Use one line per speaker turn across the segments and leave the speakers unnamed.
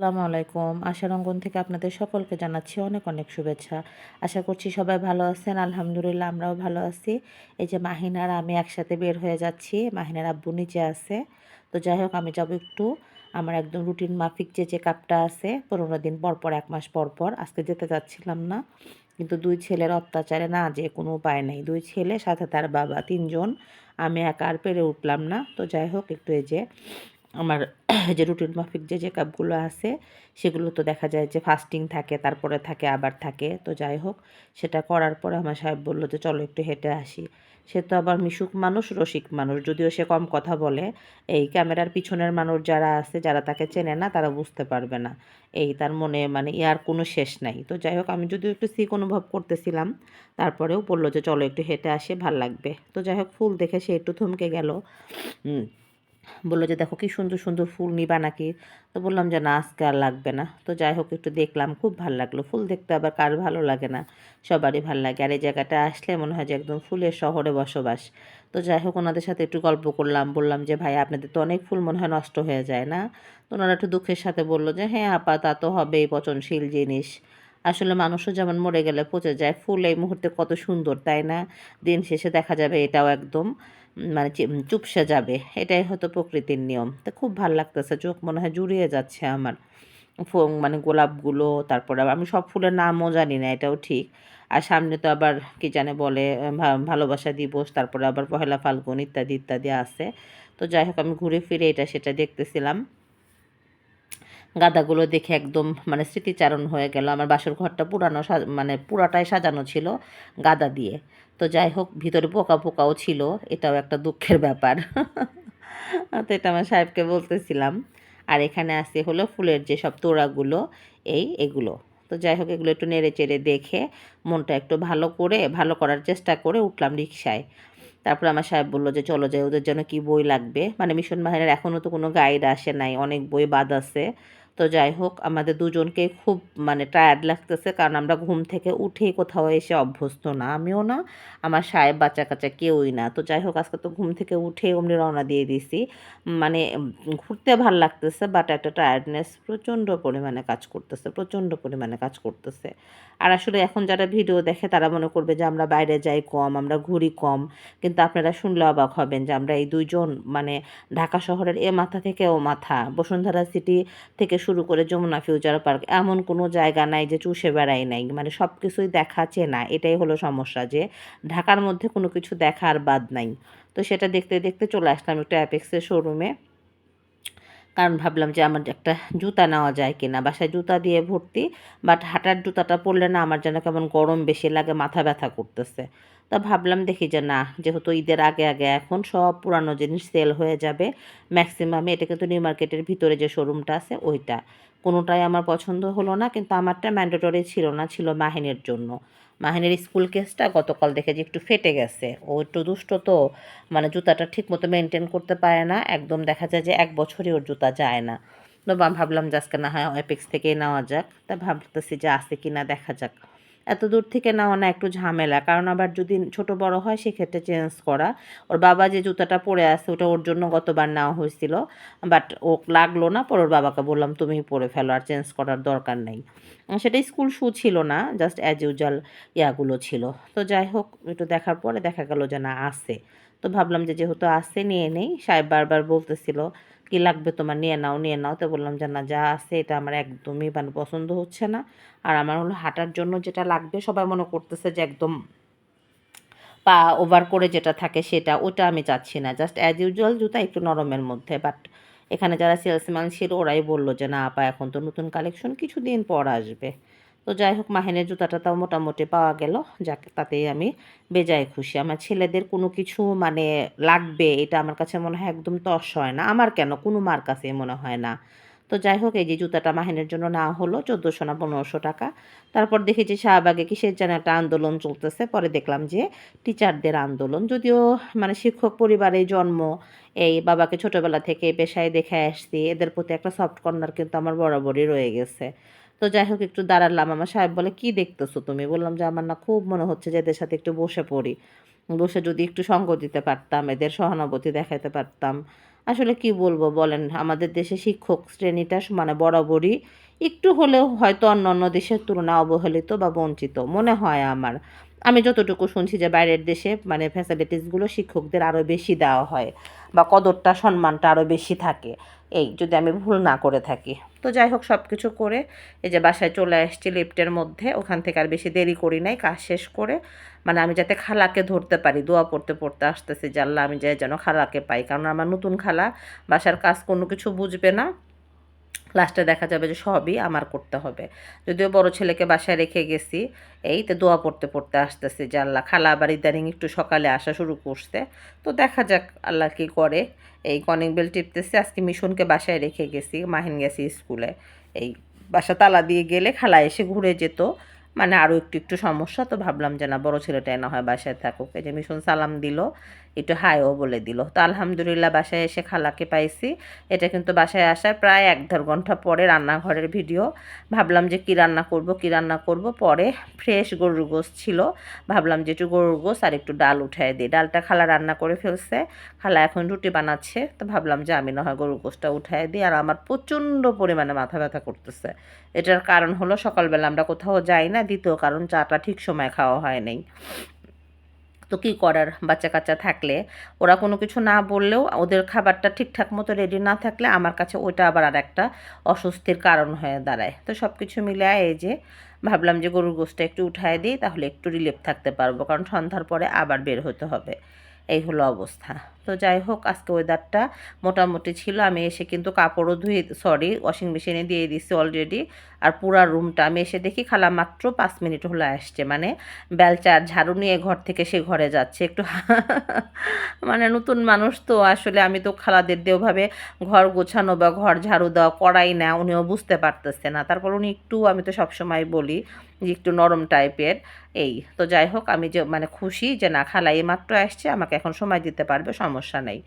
আসসালামু আলাইকুম। আশার অঙ্গন থেকে আপনাদের সকলকে জানাচ্ছি অনেক অনেক শুভেচ্ছা। আশা করছি সবাই ভালো আছেন, আলহামদুলিল্লাহ আমরাও ভালো আছি। এই যে মাহিনার আমি একসাথে বের হয়ে যাচ্ছি, মাহিনার আব্বু নিচে আছে। তো যাই হোক, আমি যাব একটু। আমার একদম রুটিন মাফিক যে চেক আপটা আছে পনেরো দিন পর পর এক মাস পর পর, আজকে যেতে যাচ্ছিলাম না। কিন্তু দুই ছেলের অত্যাচারে না যে কোনো উপায় নেই। দুই ছেলে, সাথে তার বাবা, তিনজন। আমি একা আর পেরে উঠলাম না। তো যাই হোক, একটু এই যে আমার যে রুটিন মাফিক যে যে কাপগুলো আছে, সেগুলো তো দেখা যায় যে ফাস্টিং থাকে, তারপরে থাকে, আবার থাকে। তো যাই হোক, সেটা করার পরে আমার সাহেব বলল যে, চলো একটু হেঁটে আসি। সে তো আবার মিশুক মানুষ, রসিক মানুষ, যদিও সে কম কথা বলে। এই ক্যামেরার পিছনের মানুষ যারা আছে, যারা তাকে চেনে না, তারা বুঝতে পারবে না। এই তার মনে মানে ইয়ার কোনো শেষ নাই। তো যাই হোক, আমি যদিও একটু সিক অনুভব করতেছিলাম, তারপরেও বলল যে, চলো একটু হেঁটে আসে, ভালো লাগবে। তো যাই হোক, ফুল দেখে সে একটু থমকে গেল। বলল যে, দেখো কি সুন্দর সুন্দর ফুল নিবা নাকি? তো বললাম যে, না, আজকে আর লাগবে না। তো যাই হোক, একটু দেখলাম, খুব ভালো লাগল। ফুল দেখতে আবার কার ভালো লাগে না, সবারই ভালো লাগে। আর এই জায়গাটা আসলে মনে হয় যে, একদম ফুলের শহরে বসবাস। তো যাই হোক, ওনাদের সাথে একটু গল্প করলাম, বললাম যে, ভাই, আপনাদের তো অনেক ফুল মনে হয় নষ্ট হয়ে যায় না? তো ওনারা একটু দুঃখের সাথে বলল যে হ্যাঁ আপা, তা তো হবেই, পচনশীল জিনিস। আসলে মানুষও যেমন মরে গেলে পচে যায়, ফুল এই মুহূর্তে কত সুন্দর, তাই না? দিন শেষে দেখা যাবে এটাও একদম। মানে চুপসে যাবে। এটাই হয়তো প্রকৃতির নিয়ম। তো খুব ভালো লাগতেছে, চোখ মনে হয় জুড়িয়ে যাচ্ছে আমার। মানে গোলাপগুলো, তারপরে আমি সব ফুলের নামও জানি না, এটাও ঠিক। আর সামনে তো আবার কি জানে বলে ভালোবাসা দিবস, তারপরে আবার পহেলা ফাল্গুন ইত্যাদি ইত্যাদি আছে। তো যাই হোক, আমি ঘুরে ফিরে এটা সেটা দেখতেছিলাম। গাদাগুলো দেখে একদম মানে স্মৃতিচারণ হয়ে গেল। আমার বাসর ঘরটা পুরানো মানে পুরাটাই সাজানো ছিল গাদা দিয়ে। তো যাই হোক, ভিতরে পোকা পোকাও ছিল, এটাও একটা দুঃখের ব্যাপার। তো এটা আমার সাহেবকে বলতেছিলাম। আর এখানে আসে হলো ফুলের যে সব তোড়াগুলো, এই এগুলো। তো যাই হোক, এগুলো একটু নেড়ে চেড়ে দেখে মনটা একটু ভালো করে, ভালো করার চেষ্টা করে উঠলাম রিক্সায় তারপর আমার সাহেব বলল যে, চলো যাই, ওদের জন্য কি বই লাগবে? মানে মিশন বাহিনীর এখনও তো কোনো গাইড আসে নাই, অনেক বই বাদ আছে। তো যাই হোক, আমাদের দুজনকে খুব মানে টায়ার্ড লাগতেছে, কারণ আমরা ঘুম থেকে উঠেই কোথাও এসে অভ্যস্ত না, আমিও না, আমার সাহেব বাচ্চা কাচ্চা কেউই না। তো যাই হোক, আজকে তো ঘুম থেকে উঠে অমনি রওনা দিয়ে দিছি মানে ঘুরতে ভালো লাগতেছে বাট একটা টায়ার্ডনেস প্রচণ্ড পরিমাণে কাজ করতেছে, প্রচণ্ড পরিমাণে কাজ করতেছে। আর আসলে এখন যারা ভিডিও দেখে, তারা মনে করবে যে আমরা বাইরে যাই কম, আমরা ঘুরি কম, কিন্তু আপনারা শুনলে অবাক হবেন যে আমরা এই দুইজন মানে ঢাকা শহরের এ মাথা থেকে ও মাথা, বসুন্ধরা সিটি থেকে শুরু করে যমুনা ফিউচার পার্ক, এমন কোনো জায়গা নাই যে চুষে বেড়াই নাই। মানে সব কিছুই দেখা চেনা। এটাই হলো সমস্যা যে ঢাকার মধ্যে কোনো কিছু দেখার বাদ নাই। তো সেটা দেখতে দেখতে চলে আসলাম একটু অ্যাপেক্সের শোরুমে কারণ ভাবলাম যে আমার একটা জুতা নেওয়া যায় কিনা। বাসায় জুতা দিয়ে ভর্তি বাট হাঁটার জুতাটা পরলে না আমার যেন কেমন গরম বেশি লাগে, মাথা ব্যথা করতেছে। তা ভাবলাম দেখি যে না, যেহেতু ঈদের আগে আগে এখন সব পুরানো জিনিস সেল হয়ে যাবে ম্যাক্সিমাম এটা কিন্তু নিউ মার্কেটের ভিতরে যে শোরুমটা আছে ওইটা। কোনোটাই আমার পছন্দ হলো না, কিন্তু আমারটা ম্যান্ডেটরি ছিল না, ছিল মাহিনের জন্য। মাহিনের স্কুল কেসটা গতকাল দেখেছি একটু ফেটে গেছে। ও একটু দুষ্ট তো মানে জুতাটা ঠিক মতো মেনটেন করতে পারে না। একদম দেখা যায় যে এক বছরই ওর জুতা যায় না। তো ভাবলাম যে আজকে না হয় অ্যাপেক্স থেকেই নেওয়া যাক। তা ভাবতেছি যে আছে কি না দেখা যাক। এত দূর থেকে নেওয়া না একটু ঝামেলা। কারণ আবার যদি ছোট বড় হয়, সেক্ষেত্রে চেঞ্জ করা। ওর বাবা যে জুতাটা পরে আছে, ওটা ওর জন্য গতবার নেওয়া হয়েছিল। বাট ও লাগল না, পর ওর বাবাকে বললাম তুমি পরে ফেলো, আর চেঞ্জ করার দরকার নেই। সেটা স্কুল শু ছিল না জাস্ট অ্যাজ ইউজাল ইয়াগুলো ছিল। তো যাই হোক, একটু দেখার পরে দেখা গেল যে না আসে তো ভাবলাম যে যেহেতু আসে নিয়ে নেই। সাহেব বারবার বলতেছিল কি লাগবে তোমার? নিয়ে নাও নিয়ে নাও। তো বললাম যে, না, যা আছে এটা আমার একদমই মানে পছন্দ হচ্ছে না। আর আমার হলো হাঁটার জন্য যেটা লাগবে, সবাই মনে করতেছে যে, একদম পা ওভার করে যেটা থাকে সেটা, ওটা আমি চাচ্ছি না। জাস্ট অ্যাজ ইউজুয়াল জুতা একটু নরমের মধ্যে। বাট এখানে যারা সেলসম্যান ছিল, ওরাই বলল যে, না, আপা, এখন তো নতুন কালেকশন কিছুদিন পর আসবে। তো যাই হোক, মাহিনের জুতাটা তাও মোটামুটি পাওয়া গেল। যাকে, তাতেই আমি বেজায় খুশি। আমার ছেলেদের কোনো কিছু মানে লাগবে, এটা আমার কাছে মনে হয় একদম তস হয় না। আমার কেন? কোনো মার কাছে মনে হয় না। তো যাই হোক, এই যে জুতাটা মাহিনের জন্য না হলো, চোদ্দোশো না পনেরোশো টাকা। তারপর দেখি যে শাহবাগে কিসের যেন একটা আন্দোলন চলতেছে। পরে দেখলাম যে টিচারদের আন্দোলন। যদিও মানে শিক্ষক পরিবারে জন্ম, এই বাবাকে ছোটোবেলা থেকে পেশায় দেখে আসছি, এদের প্রতি একটা সফট কর্নার কিন্তু আমার বরাবরই রয়ে গেছে। তো যাই হোক একটু দাঁড়ালাম। আমার সাহেব বলে, কি দেখতেছো তুমি? বললাম যে, আমার না খুব মনে হচ্ছে যে, এদের সাথে একটু বসে পড়ি। বসে যদি একটু সঙ্গ দিতে পারতাম, এদের সহানুভূতি দেখাতে পারতাম। আসলে কি বলব বলেন, আমাদের দেশে শিক্ষক শ্রেণীটা মানে বরাবরই একটু হলেও হয়তো অন্য অন্য দেশের তুলনায় অবহেলিত বা বঞ্চিত, মনে হয় আমার। আমি যতটুকু শুনছি যে, বাইরের দেশে মানে ফ্যাসিলিটিসগুলো শিক্ষকদের আরও বেশি দেওয়া হয়। বা কদরটা, সম্মানটা আরও বেশি থাকে। এই যদি আমি ভুল না করে থাকি। তো যাই হোক সব কিছু করে এই যে বাসায় চলে আসছি লিফটের মধ্যে। ওখান থেকে আর বেশি দেরি করি নাই, কাজ শেষ করে। মানে আমি যাতে খালাকে ধরতে পারি, দোয়া পড়তে পড়তে আসতেছি জানলা আমি যাই যেন খালাকে পাই। কারণ আমার নতুন খালা বাসার কাজ কোনো কিছু বুঝবে না। লাস্টে দেখা যাবে যে সবই আমার করতে হবে। যদিও বড় ছেলেকে বাসায় রেখে গেছি, এই তো দোয়া পড়তে পড়তে আসতেছে যে আল্লাহ, খালা আবার ইদানিং একটু সকালে আসা শুরু করছে। তো দেখা যাক আল্লাহ কি করে। এই কনিং বেল টিপতেছে, আজকে মিশনকে বাসায় রেখে গেছি, মাহিন গেছি স্কুলে। এই বাসা তালা দিয়ে গেলে খালা এসে ঘুরে যেত। মানে আরও একটু একটু সমস্যা, তো ভাবলাম যে না, বড়ো ছেলেটাই না হয় বাসায় থাকুক। এই যে মিশন সালাম দিল, একটু হাইও বলে দিল। তো আলহামদুলিল্লাহ বাসায় এসে খালাকে পাইছি। এটা কিন্তু বাসায় আসার প্রায় এক দেড় ঘণ্টা পরে রান্নাঘরের ভিডিও। ভাবলাম যে কী রান্না করব, কী রান্না করব? পরে ফ্রেশ গরুর গোস ছিল। ভাবলাম যে একটু গরুর গোস আর একটু ডাল উঠায় দিই। ডালটা খালা রান্না করে ফেলছে। খালা এখন রুটি বানাচ্ছে। তো ভাবলাম যে আমি না হয় গরুর গোসটা উঠায় দিই। আর আমার প্রচণ্ড পরিমাণে মাথা ব্যথা করতেছে। এটার কারণ হলো সকালবেলা আমরা কোথাও যাই না দ্বিতীয় কারণ চাটা ঠিক সময় খাওয়া হয় নাই তো কী করার? বাচ্চা কাচ্চা থাকলে ওরা কোনো কিছু না বললেও ওদের খাবারটা ঠিকঠাক মতো রেডি না থাকলে আমার কাছে ওইটা আবার আর একটা অস্বস্তির কারণ হয়ে দাঁড়ায়। তো সব কিছু মিলে এই যে ভাবলাম যে গরুর গোষ্ঠটা একটু উঠায় দিই, তাহলে একটু রিলিফ থাকতে পারব, কারণ সন্ধ্যার পরে আবার বের হতে হবে। এই হলো অবস্থা। তো যাই হোক আজকে ওয়েদারটা মোটামুটি ছিল। আমি এসে কিন্তু কাপড়ও ধুয়ে সরি ওয়াশিং মেশিনে দিয়ে দিছি অলরেডি আর পুরা রুমটা আমি এসে দেখি খালা মাত্র পাঁচ মিনিট হলো আসছে। মানে বেলচার, ঝাড়ু নিয়ে ঘর থেকে সে ঘরে যাচ্ছে। একটু মানে নতুন মানুষ তো, আসলে আমি তো খালাদের দেওভাবে ঘর গোছানো বা ঘর ঝাড়ু দেওয়া করাই না, উনিও বুঝতে পারতেছে না। তারপর উনি একটু, আমি তো সবসময় বলি একটু নরম টাইপের, এই। তো যাই হোক আমি যে মানে খুশি যে, না, খালা এই মাত্র আসছে, আমাকে এখন সময় দিতে পারবে, সমস্যা নেই।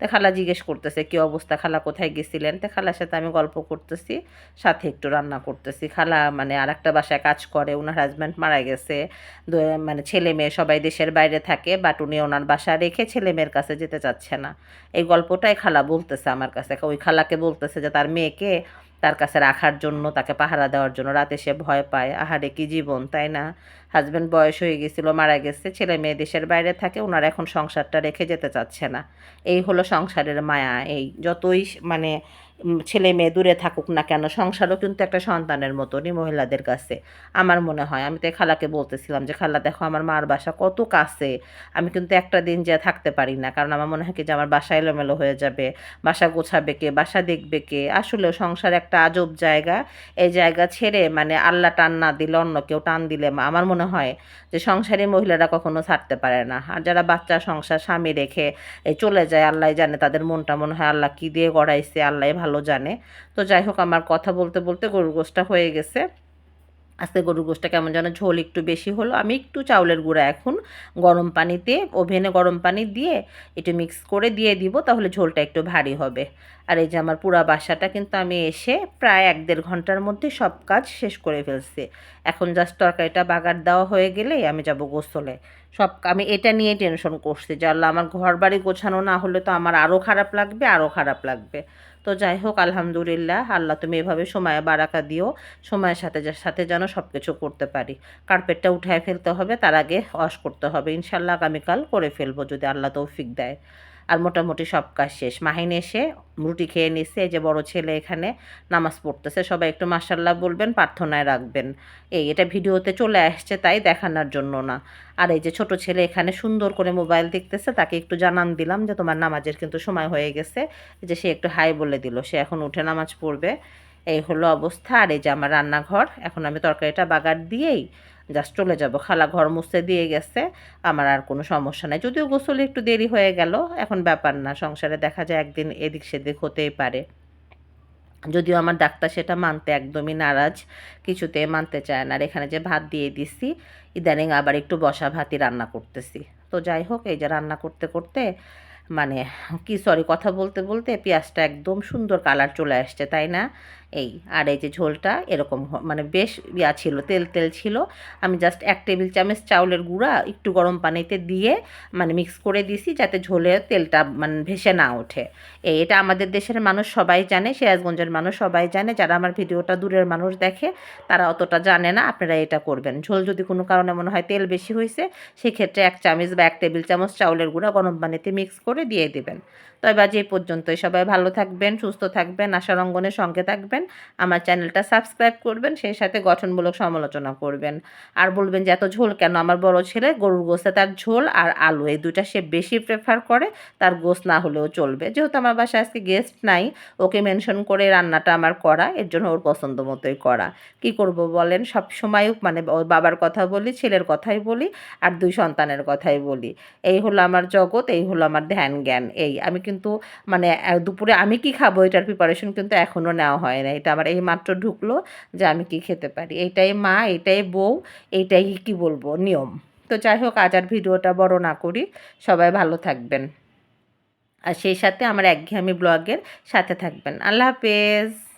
তো খালা জিজ্ঞেস করতেছে, কি অবস্থা? খালা কোথায় গেছিলেন? তো খালার সাথে আমি গল্প করতেছি, সাথে একটু রান্না করতেছি। খালা মানে আর একটা বাসায় কাজ করে ওনার হাজব্যান্ড মারা গেছে। মানে ছেলে মেয়ে সবাই দেশের বাইরে থাকে বাট উনি ওনার বাসা রেখে ছেলে মেয়ের কাছে যেতে চাচ্ছে না। এই গল্পটাই খালা বলতেছে আমার কাছে। ওই খালাকে বলতেছে যে, তার মেয়েকে তার কাছে রাখার জন্য, তাকে পাহারা দেওয়ার জন্য। রাতে সে ভয় পায়। আহারে, কি জীবন, তাই না? হাজব্যান্ড বয়স হয়ে গেছিল, মারা গেছে, ছেলে মেয়ে দেশের বাইরে থাকে ওনার এখন সংসারটা রেখে যেতে চাচ্ছে না। এই হলো সংসারের মায়া, এই যতই মানে ছেলে মেয়ে দূরে থাকুক না কেন, সংসারও কিন্তু একটা সন্তানের মতনই মহিলাদের কাছে, আমার মনে হয়। আমি তো খালাকে বলতেছিলাম যে, খালা, দেখো আমার মার বাসা কত কাছে, আমি কিন্তু একটা দিন যা থাকতে পারি না, কারণ আমার মনে হয় কি যে আমার বাসা এলোমেলো হয়ে যাবে, বাসা গোছাবে কে, বাসা দেখবে কে? আসলেও সংসার একটা আজব জায়গা, এই জায়গা ছেড়ে মানে আল্লাহ টান না দিলে অন্য কেউ টান দিলে আমার মনে হয় যে সংসারী মহিলারা কখনো ছাড়তে পারে না। আর যারা বাচ্চা সংসার স্বামী রেখে এই চলে যায় আল্লাহ জানে তাদের মনটা মনে হয় আল্লাহ কী দিয়ে গড়াইছে আল্লাহ ভালো জানে। তো যাই হোক, আমার কথা বলতে বলতে গরুর গোষ্ঠটা হয়ে গেছে। আজকে গরুর গোষ্ঠটা কেমন যেন ঝোল একটু বেশি হলো। আমি একটু চাউলের গুঁড়া এখন গরম পানিতে, ওভেনে গরম পানি দিয়ে একটু মিক্স করে দিয়ে দিব, তাহলে ঝোলটা একটু ভারী হবে। আর এই যে আমার পুরা বাসাটা কিন্তু আমি এসে প্রায় এক দেড় ঘণ্টার মধ্যে সব কাজ শেষ করে ফেলছি। এখন জাস্ট তরকারিটা বাগার দেওয়া হয়ে গেলেই আমি যাব গোসলে। সব আমি এটা নিয়ে টেনশন করছি যে আল্লাহ আমার ঘর বাড়ি গোছানো না হলে তো আমার আরও খারাপ লাগবে আরও খারাপ লাগবে। তো যাই হোক, আলহামদুলিল্লাহ, আল্লাহ তুমি এভাবে সময় বারাকা দিও, সময়ের সাথে সাথে যেন সব কিছু করতে পারি। কার্পেটটা উঠায় ফেলতে হবে, তার আগে ওয়াশ করতে হবে। ইনশাল্লাহ আগামীকাল করে ফেলব যদি আল্লাহ তৌফিক দেয়। আর মোটামুটি সব কাজ শেষ। মাহিন এসে রুটি খেয়ে নিচ্ছে এই যে বড় ছেলে এখানে নামাজ পড়তেছে। সবাই একটু মাসাল্লাহ বলবেন, প্রার্থনায় রাখবেন। এই, এটা ভিডিওতে চলে আসছে তাই দেখানোর জন্য না। আর এই যে ছোট ছেলে এখানে সুন্দর করে মোবাইল দেখতেছে, তাকে একটু জানান দিলাম যে তোমার নামাজের কিন্তু সময় হয়ে গেছে। যে সে একটু হাই বলে দিল, সে এখন উঠে নামাজ পড়বে। এই হলো অবস্থা। আর এই যে আমার রান্নাঘর, এখন আমি তরকারিটা বাগার দিয়েই জাস্ট চলে যাব। খালা ঘর মুছতে দিয়ে গেছে, আমার আর কোনো সমস্যা নাই। যদিও গোসলে একটু দেরি হয়ে গেল, এখন ব্যাপার না, সংসারে দেখা যায় একদিন এদিক সেদিক হতেই পারে। যদিও আমার ডাক্তার সেটা মানতে একদমই নারাজ, কিছুতে মানতে চায় না। আর এখানে যে ভাত দিয়ে দিছি, ইদানিং আবার একটু বসা ভাতই রান্না করতেছি। তো যাই হোক, এই যে রান্না করতে করতে মানে কি সরি কথা বলতে বলতে পেঁয়াজটা একদম সুন্দর কালার চলে আসছে, তাই না? এই, আর এই যে ঝোলটা এরকম মানে বেশ ইয়া ছিল, তেল তেল ছিল। আমি জাস্ট এক টেবিল চামচ চাউলের গুঁড়া, একটু গরম পানিতে দিয়ে মানে মিক্স করে দিছি যাতে ঝোলে তেলটা মানে ভেসে না ওঠে। এই, এটা আমাদের দেশের মানুষ সবাই জানে, সিরাজগঞ্জের মানুষ সবাই জানে। যারা আমার ভিডিওটা দূরের মানুষ দেখে, তারা অতটা জানে না, আপনারা এটা করবেন। ঝোল যদি কোনো কারণে মনে হয় তেল বেশি হয়েছে সেক্ষেত্রে এক চামচ বা এক টেবিল চামচ চাউলের গুঁড়া গরম পানিতে মিক্স করে দিয়ে দেবেন। তবে আজ এই পর্যন্তই, সবাই ভালো থাকবেন, সুস্থ থাকবেন, আশার অঙ্গনের সঙ্গে থাকবেন। আমার চ্যানেলটা সাবস্ক্রাইব করবেন, সেই সাথে গঠনমূলক সমালোচনা করবেন। আর বলবেন যে, এত ঝোল কেন? আমার বড় ছেলে গরুর গোস্তে তার ঝোল আর আলু, এই দুইটা সে বেশি প্রেফার করে, তার গোস্ত না হলেও চলবে। যেহেতু আমার বাসায় আজকে গেস্ট নাই, ওকে মেনশন করে রান্নাটা আমার করা, এর জন্য ওর পছন্দ মতোই করা। কি করব বলেন? সব সময় মানে বাবার কথা বলি, ছেলের কথাই বলি, আর দুই সন্তানের কথাই বলি। এই হলো আমার জগৎ, এই হলো আমার ধ্যান জ্ঞান এই। আমি কিন্তু মানে দুপুরে আমি কি খাব এটার প্রিপারেশন কিন্তু এখনও নেওয়া হয় না এটা আবার এই মাত্র ঢুকলো যে আমি কি খেতে পারি। এটাই মা এটাই বউ, এইটাই কি বলব, নিয়ম। তো যাই হোক, আজ আর ভিডিওটা বড় না করি। সবাই ভালো থাকবেন। আর সেই সাথে আমার একঘেয়েমি ব্লগের সাথে থাকবেন। আল্লাহ হাফেজ।